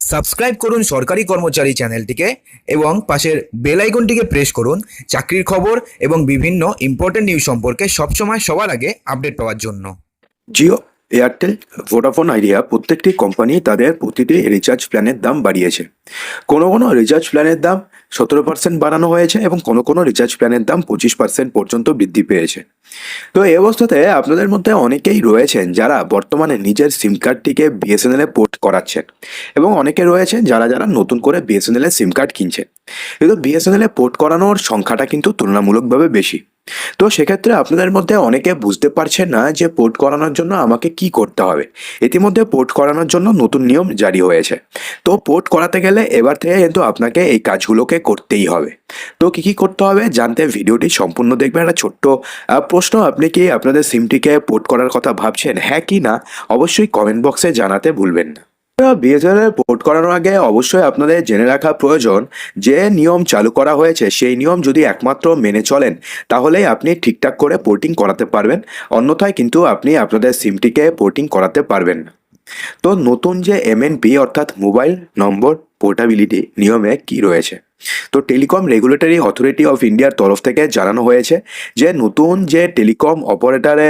Subscribe করুন সরকারি কর্মচারী চ্যানেলটিকে এবং পাশের বেল আইকনটিকে প্রেস করুন চাকরির খবর এবং বিভিন্ন ইম্পর্টেন্ট নিউজ সম্পর্কে সবসময় সবার আগে আপডেট পাওয়ার জন্য। জিও, এয়ারটেল ভোডাফোন আইডিয়া প্রত্যেকটি কোম্পানি তাদের প্রতিটি রিচার্জ প্ল্যানের দাম বাড়িয়েছে। কোনো কোনো রিচার্জ প্ল্যানের দাম সতেরো পার্সেন্ট বাড়ানো হয়েছে এবং কোনো কোনো রিচার্জ প্ল্যানের দাম পঁচিশ পার্সেন্ট পর্যন্ত বৃদ্ধি পেয়েছে। তো এই অবস্থাতে আপনাদের মধ্যে অনেকেই রয়েছেন যারা বর্তমানে নিজের সিম কার্ডটিকে বিএসএনএল এ পোর্ট করাচ্ছেন এবং অনেকে রয়েছেন যারা যারা নতুন করে বিএসএনএল এ সিম কার্ড কিনছেন। কিন্তু বিএসএনএল এ পোর্ট করানোর সংখ্যাটা কিন্তু তুলনামূলকভাবে বেশি। তো সেক্ষেত্রে আপনাদের মধ্যে অনেকে বুঝতে পারছেন না যে পোর্ট করানোর জন্য আমাকে কি করতে হবে। ইতিমধ্যে পোর্ট করানোর জন্য নতুন নিয়ম জারি হয়েছে। তো পোর্ট করাতে গেলে এবার থেকে কিন্তু আপনাকে এই কাজগুলোকে করতেই হবে। তো কি কি করতে হবে জানতে ভিডিওটি সম্পূর্ণ দেখবেন। একটা ছোট্ট প্রশ্ন, আপনি কি আপনাদের সিমটিকে পোর্ট করার কথা ভাবছেন? হ্যাঁ কি না? অবশ্যই কমেন্ট বক্সে জানাতে ভুলবেন না। বিএসএনএল পোর্ট করানোর আগে অবশ্যই আপনাদের জেনে রাখা প্রয়োজন, যে নিয়ম চালু করা হয়েছে সেই নিয়ম যদি একমাত্র মেনে চলেন, তাহলেই আপনি ঠিকঠাক করে পোর্টিং করাতে পারবেন। অন্যথায় কিন্তু আপনি আপনাদের সিমটিকে পোর্টিং করাতে পারবেন না। তো নতুন যে এমএনপি অর্থাৎ মোবাইল নম্বর পোর্টাবিলিটি নিয়মে কি রয়েছে? তো টেলিকম রেগুলেটরি অথরিটি অফ ইন্ডিয়ার তরফ থেকে জানানো হয়েছে যে নতুন যে টেলিকম অপারেটরে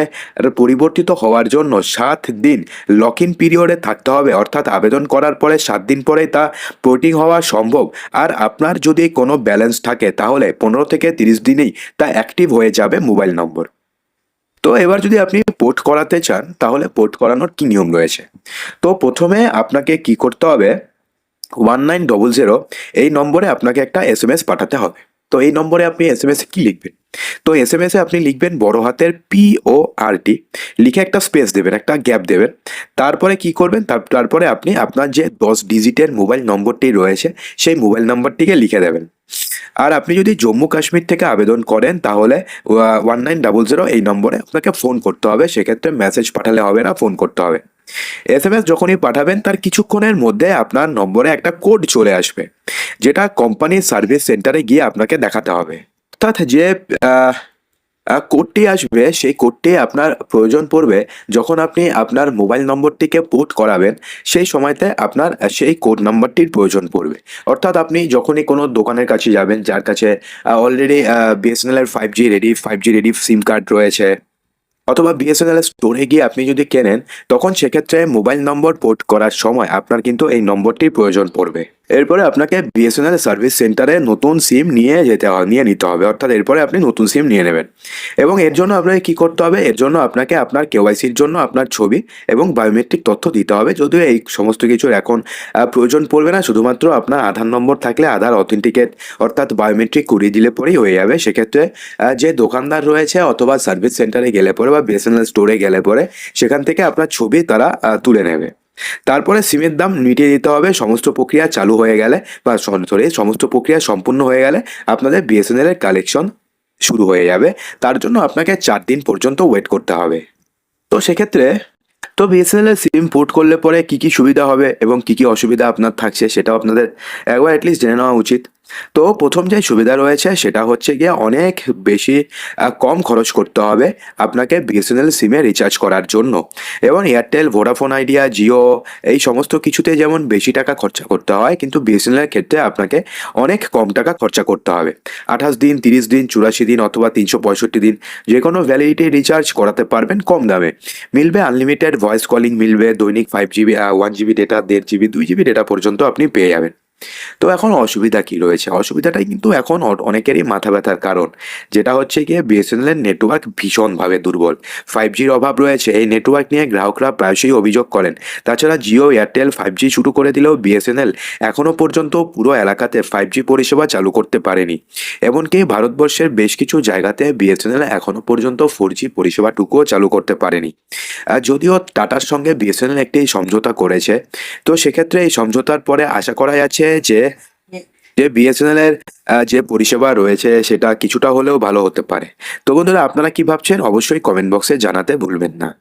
পরিবর্তিত হওয়ার জন্য সাত দিন লক ইন পিরিয়ডে থাকতে হবে, অর্থাৎ আবেদন করার পরে সাত দিন পরেই তা পোর্টিং হওয়া সম্ভব। আর আপনার যদি কোনো ব্যালেন্স থাকে, তাহলে পনেরো থেকে তিরিশ দিনেই তা অ্যাক্টিভ হয়ে যাবে মোবাইল নম্বর তো এবার যদি আপনি পোর্ট করাতে চান, তাহলে পোর্ট করানোর কি নিয়ম রয়েছে? তো প্রথমে আপনাকে কি করতে হবে ওয়ান নাইন ডবল জিরো এই নম্বরে আপনাকে একটা এস এম এস পাঠাতে হবে। তো এই নম্বরে আপনি এস এম এস কি লিখবেন? তো এস এম এসে আপনি লিখবেন বড় হাতের পি ও আর টি লিখে একটা স্পেস দেবেন, একটা গ্যাপ দেবেন। তারপরে কি করবেন? তার- তারপরে আপনি আপনার যে দশ ডিজিটের মোবাইল নম্বরটি রয়েছে, সেই মোবাইল নম্বরটিকে লিখে দেবেন। আর আপনি যদি জম্মু কাশ্মীর থেকে আবেদন করেন, তাহলে ওয়ান নাইন জিরো এই নম্বরে আপনাকে ফোন করতে হবে। সেক্ষেত্রে মেসেজ পাঠালে হবে না ফোন করতে হবে। এস এম এস যখনই পাঠাবেন, তার কিছুক্ষণের মধ্যে আপনার নম্বরে একটা কোড চলে আসবে, যেটা কোম্পানির সার্ভিস সেন্টারে গিয়ে আপনাকে দেখাতে হবে। অর্থাৎ যে কোডটি আসবে, সেই কোডটি আপনার প্রয়োজন পড়বে যখন আপনি আপনার মোবাইল নম্বরটিকে পোর্ট করাবেন, সেই সময়তে আপনার, সেই কোড নাম্বারটির প্রয়োজন পড়বে। অর্থাৎ আপনি যখনই কোনো দোকানের কাছে যাবেন, যার কাছে অলরেডি বিএসএনএল এর five G ready five G ready SIM card রয়েছে অথবা বিএসএনএল স্টোরে গিয়ে আপনি যদি কেনেন, তখন সেক্ষেত্রে মোবাইল নম্বর পোর্ট করার সময় আপনার কিন্তু এই নম্বরটির প্রয়োজন পড়বে। এরপরে আপনাকে বিএসএনএল সার্ভিস সেন্টারে নতুন সিম নিয়ে যেতে হবে নিয়ে নিতে হবে। অর্থাৎ এরপরে আপনি নতুন সিম নিয়ে নেবেন। এবং এর জন্য আপনাকে কি করতে হবে? এর জন্য আপনাকে আপনার কেওয়াইসির জন্য আপনার ছবি এবং বায়োমেট্রিক তথ্য দিতে হবে। যদিও এই সমস্ত কিছুর এখন প্রয়োজন পড়বে না। শুধুমাত্র আপনার আধার নম্বর থাকলে আধার অথেন্টিকেট অর্থাৎ বায়োমেট্রিক করিয়ে দিলে পরেই হয়ে যাবে। সেক্ষেত্রে যে দোকানদার রয়েছে অথবা সার্ভিস সেন্টারে গেলে পরে বা বিএসএনএল স্টোরে গেলে পরে, সেখান থেকে আপনার ছবি তারা তুলে নেবে। তারপরে সিমের দাম মিটিয়ে দিতে হবে, সমস্ত প্রক্রিয়া চালু হয়ে গেলে বা সরি সমস্ত প্রক্রিয়া সম্পূর্ণ হয়ে গেলে আপনাদের বিএসএনএল এর কালেকশন শুরু হয়ে যাবে। তার জন্য আপনাকে চার দিন পর্যন্ত ওয়েট করতে হবে। তো সেক্ষেত্রে, তো বিএসএনএল এর সিম পোর্ট করলে পরে কি কি সুবিধা হবে এবং কি কি অসুবিধা আপনার থাকছে সেটাও আপনাদের একবার অ্যাটলিস্ট জেনে নেওয়া উচিত। তো প্রথম যে সুবিধা রয়েছে সেটা হচ্ছে গিয়ে অনেক বেশি কম খরচ করতে হবে আপনাকে বিএসএনএল সিমে রিচার্জ করার জন্য। এবং এয়ারটেল ভোডাফোন আইডিয়া জিও এই সমস্ত কিছুতে যেমন বেশি টাকা খরচা করতে হয়, কিন্তু বিএসএনএলের ক্ষেত্রে আপনাকে অনেক কম টাকা খরচা করতে হবে। আঠাশ দিন, তিরিশ দিন, চুরাশি দিন অথবা তিনশো পঁয়ষট্টি দিন যে কোনো ভ্যালিডিটি রিচার্জ করাতে পারবেন কম দামে। মিলবে আনলিমিটেড ভয়েস কলিং মিলবে দৈনিক five GB one GB data দেড় জিবি দুই জিবি ডেটা পর্যন্ত আপনি পেয়ে যাবেন। তো এখন অসুবিধা কি রয়েছে? অসুবিধাটাই কিন্তু এখন অনেকেরই মাথা ব্যথার কারণ। যেটা হচ্ছে গিয়ে বিএসএনএল এর নেটওয়ার্ক ভীষণভাবে দুর্বল। ফাইভ জির অভাব রয়েছে, এই নেটওয়ার্ক নিয়ে গ্রাহকরা প্রায়শই অভিযোগ করেন। তাছাড়া জিও এয়ারটেল ফাইভ জি শুরু করে দিলেও বিএসএনএল এখনও পর্যন্ত পুরো এলাকাতে ফাইভ জি পরিষেবা চালু করতে পারেনি। এমনকি ভারতবর্ষের বেশ কিছু জায়গাতে বিএসএনএল এখনও পর্যন্ত ফোর জি পরিষেবাটুকুও চালু করতে পারেনি। যদিও টাটার সঙ্গে বিএসএনএল একটি সমঝোতা করেছে, তো সেক্ষেত্রে এই সমঝোতার পরে আশা করা যাচ্ছে যে যে বিএসএনএল এর যে পরিষেবা রয়েছে সেটা কিছুটা হলেও ভালো হতে পারে। তো বন্ধুরা, আপনারা কি ভাবছেন? অবশ্যই কমেন্ট বক্সে জানাতে ভুলবেন না।